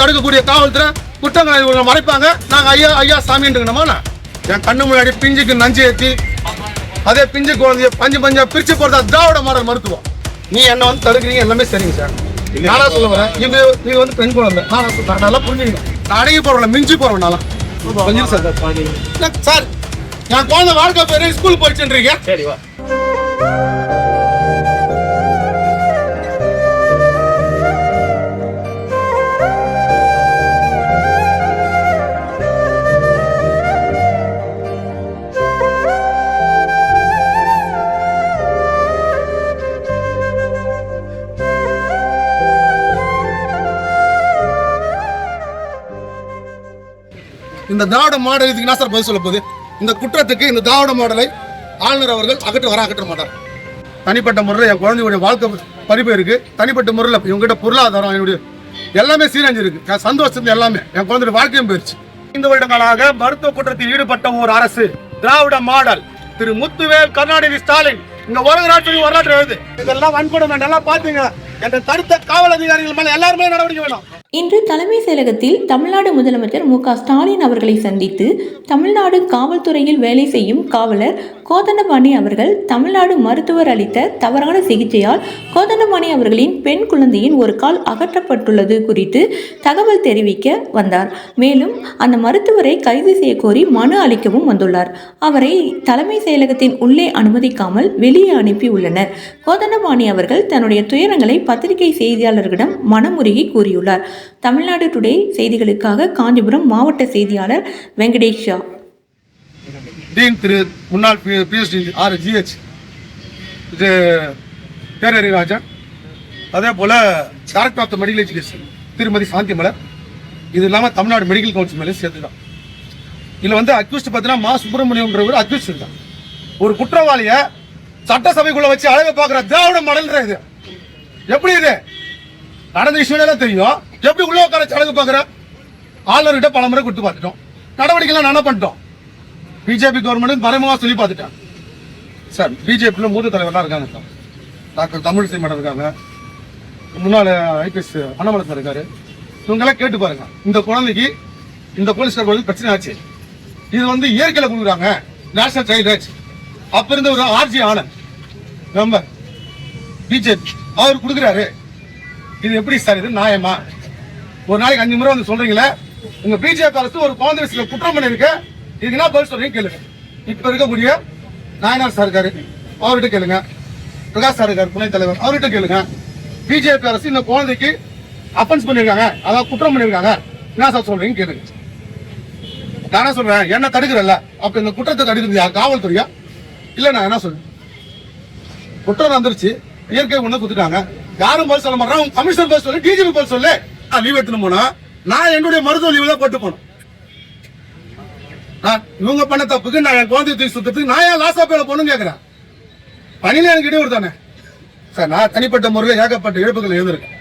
தடுக்கக்கூடிய காவல்துறை குற்றங்களை இவங்க மறைப்பாங்க. நாங்க ஐயா ஐயா சாமின்றோமா என் கண்ணு முன்னாடி பிஞ்சுக்கு நஞ்சு ஏற்றி அதே பிஞ்சு குழந்தைய பஞ்சு பஞ்சா பிரிச்சு போறதா திராவிட மாடல் மருத்துவம். நீ என்ன வந்து தடுக்கிறீங்க? எல்லாமே சரிங்க சார். நானா சொல்ல வரேன். இது இது வந்து பெண் குழந்தை. நான் சொல்றேன். நல்லா புரிஞ்சுக்கணும். நான் அடங்கி போறேன் மிஞ்சி போறேன் நல்லா கொஞ்சம் சார். சார் என் குழந்தை வாழ்க்கை பேரு ஸ்கூல் போயிடுச்சுன்றீங்க சரி வா. இந்த திராவிட மாடல் இதுக்கு என்ன சார் பதில் சொல்ல போகுது? இந்த குற்றத்துக்கு இந்த திராவிட மாடலை ஆளுநர் அவர்கள் அகற்ற வர அகற்ற மாட்டார். தனிப்பட்ட முறையில் என் குழந்தையுடைய வாழ்க்கை படிப்பு இருக்கு. தனிப்பட்ட முறையில் இவங்ககிட்ட பொருளாதாரம் என்னுடைய எல்லாமே சீரழிஞ்சிருக்கு என் சந்தோஷம் எல்லாமே. என் குழந்தைய வாழ்க்கையும் போயிடுச்சு ஐந்து வருடங்களாக மருத்துவ குற்றத்தில் ஈடுபட்ட ஒரு அரசு திராவிட மாடல். திரு முத்துவேல் கருணாநிதி ஸ்டாலின். இங்க வரலாற்று வரலாற்று எழுது. இதெல்லாம் வன்கொடுமை. நல்லா பாத்தீங்க. என்ற தடுத்த காவல் அதிகாரிகள் மேல எல்லாருமே நடவடிக்கை வேணும். இன்று தலைமை செயலகத்தில் தமிழ்நாடு முதலமைச்சர் மு க ஸ்டாலின் அவர்களை சந்தித்து தமிழ்நாடு காவல்துறையில் வேலை செய்யும் காவலர் கோதண்டபாணி அவர்கள் தமிழ்நாடு மருத்துவர் அளித்த தவறான சிகிச்சையால் கோதண்டபாணி அவர்களின் பெண் குழந்தையின் ஒரு கால் அகற்றப்பட்டுள்ளது குறித்து தகவல் தெரிவிக்க வந்தார். மேலும் அந்த மருத்துவரை கைது செய்யக்கோரி மனு அளிக்கவும் வந்துள்ளார். அவரை தலைமை செயலகத்தின் உள்ளே அனுமதிக்காமல் வெளியே அனுப்பியுள்ளனர். கோதண்டபாணி அவர்கள் தன்னுடைய துயரங்களை பத்திரிகை செய்தியாளர்களிடம் மனமுருகி கூறியுள்ளார். தமிழ்நாடு டுடே செய்திகளுக்காக காஞ்சிபுரம் மாவட்ட செய்தியாளர் வெங்கடேஷ் ஷா. டீன் திரு முன்னாள் பி பிஎஸ்டி ஆர் ஜிஹெச் இது பேரறி ராஜன் அதே போல் director of the medical education Thirumathi Shanthi Malar. இது இல்லாமல் தமிழ்நாடு மெடிக்கல் கவுன்சில் மேலே சேர்த்து தான் இதில் வந்து அக்யூஸ்ட் பார்த்தீங்கன்னா மா சுப்பிரமணியம்ன்றவர் அக்யூஸ்ட் தான். ஒரு குற்றவாளியை சட்டசபைக்குள்ளே வச்சு அழக பார்க்குற திராவிட மாடல்ன்ற இது. எப்படி இது? நடந்த விஷயம் தெரியும்? எப்படி உள்ள உட்கார வச்சு அழகு பார்க்குற? ஆளுநர்கிட்ட பல முறை கொடுத்து பார்த்துட்டோம். நடவடிக்கைலாம் நானே பண்ணிட்டோம். பிஜேபி கவர்மெண்ட் பரமமாக சொல்லி பார்த்துட்டாங்க. சார் பிஜேபியில் மூத்த தலைவர்லாம் இருக்காங்க சார். டாக்டர் தமிழிசை மேடம் இருக்காங்க. முன்னாள் ஐபிஎஸ் அண்ணாமலை சார் இருக்காரு. இவங்கெல்லாம் கேட்டு பாருங்க. இந்த குழந்தைக்கு இந்த போலீஸ்கார் வந்து பிரச்சனை ஆச்சு. இது வந்து இயற்கையில் கொடுக்குறாங்க. நேஷனல் சைல்ட் ரைட்ஸ் அப்ப இருந்த ஒரு ஆர்ஜி ஆனந்த். நம்ம பிஜேபி. அவர் கொடுக்குறாரு. இது எப்படி சார் இது? நியாயமா? ஒரு நாளைக்கு அஞ்சு முறை வந்து சொல்றீங்களே. உங்க பிஜேபி அரசு ஒரு குழந்தை குற்றம் பண்ணிருக்கு இதுக்கு என்ன பதில் சொல்றீங்க கேளுங்க. இப்ப இருக்கக்கூடிய நாயனார் சார் இருக்காரு அவர்கிட்ட கேளுங்க. பிரகாஷ் சார் இருக்காரு துணைத் தலைவர் அவர்கிட்ட கேளுங்க. பிஜேபி அரசு இந்த குழந்தைக்கு அஃபென்ஸ் பண்ணிருக்காங்க அதாவது குற்றம் பண்ணிருக்காங்க. என்ன சார் சொல்றீங்க கேளுங்க. நான் என்ன சொல்றேன் என்ன தடுக்கிறல்ல. அப்ப இந்த குற்றத்தை தடுக்கிறது யார் காவல்துறையா? இல்ல நான் என்ன சொல்றேன்? குற்றம் வந்துருச்சு இயற்கை ஒண்ணு குத்துட்டாங்க. யாரும் பதில் சொல்ல மாட்டாங்க கமிஷனர் பதில் சொல்லு டிஜிபி பதில் சொல்லு. லீவ் எடுத்துன்னு போனா நான் என்னுடைய மருத்துவ லீவ் தான் போட்டு போனோம் இவங்க பண்ண தப்புக்கு நான் என் குழந்தைய தூக்கி சுத்தத்துக்கு நான் ஏன் லாஸ் ஆப்பேல போகணும்னு கேட்கிறேன் பணியில எனக்கு இடையூறு தானே? சார் நான் தனிப்பட்ட முறையில் ஏகப்பட்ட இழப்புகள் எழுந்திருக்கேன்.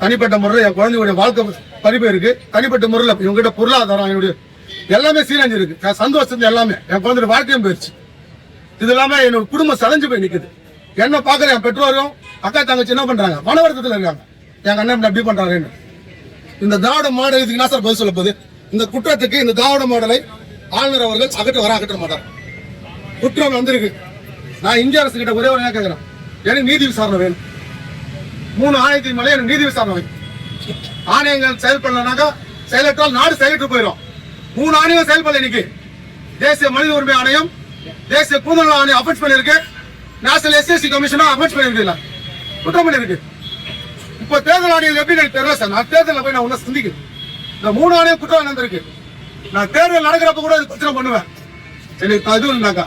தனிப்பட்ட முறையில் என் குழந்தையுடைய வாழ்க்கை பறிப்பு இருக்கு. தனிப்பட்ட முறையில் இவங்ககிட்ட பொருளாதாரம் என்னுடைய எல்லாமே சீரழிஞ்சிருக்கு என் சந்தோஷம் எல்லாமே என் குழந்தைய வாழ்க்கையும் போயிடுச்சு இது இல்லாம என்னோட குடும்பம் சதஞ்சு போய் நிற்குது என்ன பார்க்குற என் பெற்றோரும் அக்கா தங்கச்சி என்ன பண்றாங்க? மன வருத்தத்தில் இருக்காங்க. என் அண்ணன் இப்படி அப்படி இந்த திராவிட மாடல் இதுக்கு என்ன சார் பதில் சொல்ல போகுது? இந்த குற்றத்துக்கு இந்த திராவிட மாடலை ஆளுநர் அவர்கள் அகற்ற வர அகற்ற மாட்டார் குற்றம் வந்திருக்கு. நான் இந்திய அரசு கிட்ட ஒரே ஒரு கேட்கிறேன் எனக்கு நீதி விசாரணை வேணும். மூணு ஆணையத்தின் மேலே எனக்கு நீதி விசாரணை வேணும். ஆணையங்கள் செயல்படலனாக்கா செயலற்றால் நாடு செயலற்று போயிடும். மூணு ஆணையம் செயல்படல இன்னைக்கு. தேசிய மனித உரிமை ஆணையம் தேசிய கூதல் ஆணையம் அஃபென்ஸ் பண்ணிருக்கு நேஷனல் எஸ்எஸ்சி கமிஷனும் அஃபென்ஸ் பண்ணிருக்கு குற்றம் பண்ணிருக்கு இப்போ தேர்தல் ஆணையம் எப்படி எனக்கு தெரியல சார். நான் தேர்தலில் போய் நான் உன்ன சிந்திக்கிறேன். இந்த மூணு ஆணையம் குற்றம் நடந்திருக்கு நான் தேர்தல் நடக்கிறப்ப கூட இது பிரச்சனை பண்ணுவேன். எனக்கு அதுவும் இல்லைனாக்கா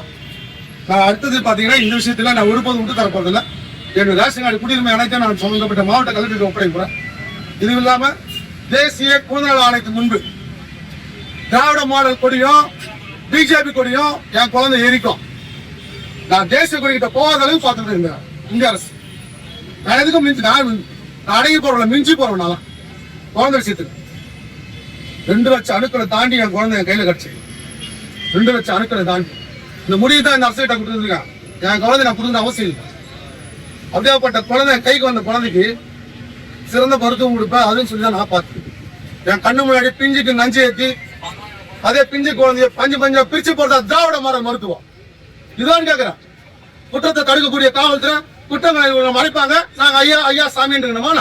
நான் அடுத்தது பார்த்தீங்கன்னா இந்த விஷயத்துல நான் ஒருபோதும் விட்டு தர போறதில்ல ரேஷன் கார்டு குடியுரிமை அனைத்தும் நான் சம்பந்தப்பட்ட மாவட்ட கலெக்டருக்கு ஒப்படைக்கிறேன் இது இல்லாம தேசிய கூடுதல் ஆணையத்துக்கு முன்பு திராவிட மாடல் கொடியும் பிஜேபி கொடியும் என் குழந்தை எரிக்கும். நான் தேசிய கொடிக்கிட்ட போகாத அளவுக்கு பார்த்துட்டு இருந்தேன் இந்திய அரசு. நான் எதுக்கும் மிஞ்சி நான் நான் அடங்கி போறவங்கள மிஞ்சி போறவனால குழந்தை விஷயத்துக்கு. ரெண்டு லட்சம் அணுக்களை தாண்டி என் குழந்தை என் கையில கிடைச்சு. ரெண்டு லட்சம் அணுக்களை தாண்டி. இந்த முடிவு தான் இந்த அரசு கொடுத்துருக்கேன் என் குழந்தை நான் கொடுத்த அவசியம் இல்லை. அப்படியாப்பட்ட குழந்தை என் கைக்கு வந்த குழந்தைக்கு சிறந்த மருத்துவம் கொடுப்பேன் அதுன்னு சொல்லி தான் நான் பார்த்தேன் என் கண்ணு முன்னாடி பிஞ்சுக்கு நஞ்சு ஏற்றி அதே பிஞ்சு குழந்தைய பஞ்சு பஞ்சா பிரிச்சு போடுறதா திராவிட மாற மருத்துவம். இதான் கேட்கிறேன் குற்றத்தை தடுக்கக்கூடிய காவல்துறை குற்றங்களை மறைப்பாங்க. நாங்க ஐயா ஐயா சாமின்றமா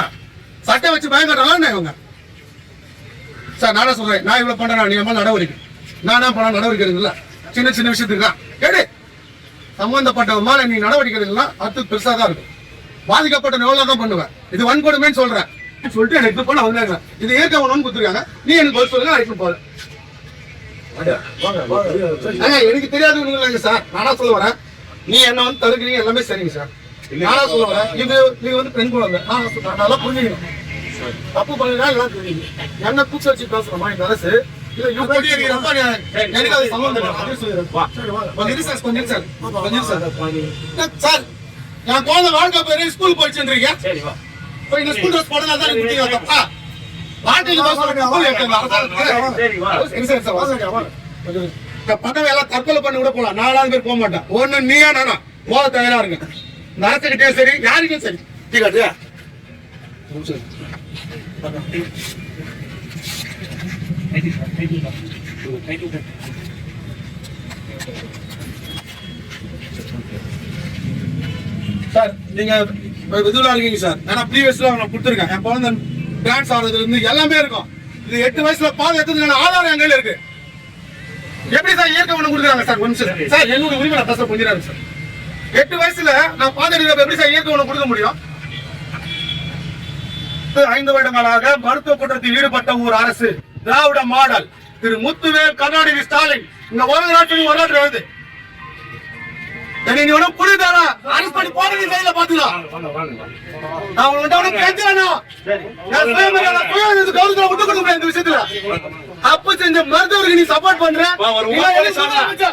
சட்டை வச்சு பயங்கறாங்க இவங்க. சார் நானே சொல்றேன். நான் இவ்வளவு பண்றேன் நீ மேல நடவடிக்கை. நானா பண்ண நடவடிக்கை இருக்குல்ல சின்ன சின்ன விஷயத்துக்கு கேடு சம்பந்தப்பட்ட மேல நீ நடவடிக்கை எடுக்கலாம் அது பெருசா தான் இருக்கும். பாதிக்கப்பட்ட எவ்வளவு தான் பண்ணுவேன். இது வன்கொடுமைன்னு சொல்றேன். சொல்லிட்டு எனக்கு இது பண்ண வந்தாங்க. இது ஏற்க ஒண்ணு கொடுத்துருக்காங்க நீ எனக்கு பதில் சொல்லுங்க அழைப்பு போறேன். எனக்கு தெரியாது இல்லைங்க சார். நானா சொல்ல வரேன். நீ என்ன வந்து தடுக்கிறீங்க எல்லாமே சரிங்க சார். நானா சொல்ல வரேன். இது இது வந்து பெண் குழந்தை. நான் சொல்றேன், நல்லா புரிஞ்சுக்கணும். தப்பு பண்ணினா எல்லாம் தெரியும் என்ன கூச்சு வச்சு பேசுறோமா இந்த அரசு இல்ல இவங்க குடியேறிக்கிறப்ப நான் எனக்கு அது சம்மந்தம் இல்லை. அதே சொல்லிடுறேன். கொஞ்சம் இரு சார் கொஞ்சம் இரு சார். கொஞ்சம் இரு சார். சார் என் குழந்தை வாழ்க்கை பேரு ஸ்கூல் போயிடுச்சுன்றீங்க? இப்போ இந்த ஸ்கூல் ட்ரெஸ் போடலாம் தான் பிடிக்கும் தப்பா சார் சார் வாங்க, வாங்க. இந்த பதவி எல்லாம் தற்கொலை பண்ணி கூட போலாம் நாலாவது பேர் போக மாட்டேன். ஒண்ணு நீயா நானா? போக தயாரா இருங்க. இந்த அரசுகிட்டே சரி யாருக்கும் சரி. சார் நீங்க இதுல இருக்கீங்க சார். ஏன்னா ப்ரீவியஸ்ல நான் கொடுத்துருக்கேன். என் குழந்தை டான்ஸ் ஆடுறதுல இருந்து எல்லாமே இருக்கும். இது எட்டு வயசுல பால் எடுத்ததுக்கான ஆதாரம் என் கையில இருக்கு. எப்படி சார் இயற்கை ஒண்ணு கொடுக்குறாங்க சார் கொஞ்சம் சார். என்னோட உரிமை நான் பேச கொஞ்சம் சார். எட்டு வயசுல நான் பாதடிக்கிறப்ப எப்படி சார் இயற்கை ஒண்ணு கொடுக்க முடியும்? ஐந்து வருடங்களாக மருத்துவ குற்றத்தில் ஈடுபட்ட ஒரு அரசு திராவிட மாடல் திரு முத்துவேல் கருணாநிதி ஸ்டாலின். இந்த உலக நாட்டின் வரலாற்று எழுது நீ பண்ணி கையில பாத்துக்கலாம் நான் விட்டு கொடுக்க முடியாது இந்த விஷயத்துல. தப்பு செஞ்ச மருத்துவருக்கு நீ சப்போர்ட் பண்ற. ஆரம்பிச்ச.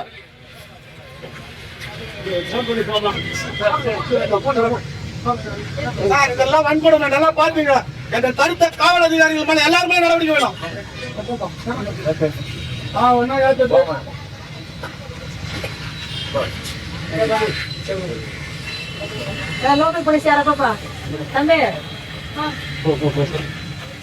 சார், இதெல்லாம் வன்கொடுமை. நல்லா பாத்துங்க என்ற தடுத்த காவல் அதிகாரிகள் மேல எல்லாருமே நடவடிக்கை வேணும். ஆ, ஒண்ணா ஏத்துட்டு. லோக்கல் போலீஸ் தம்பி.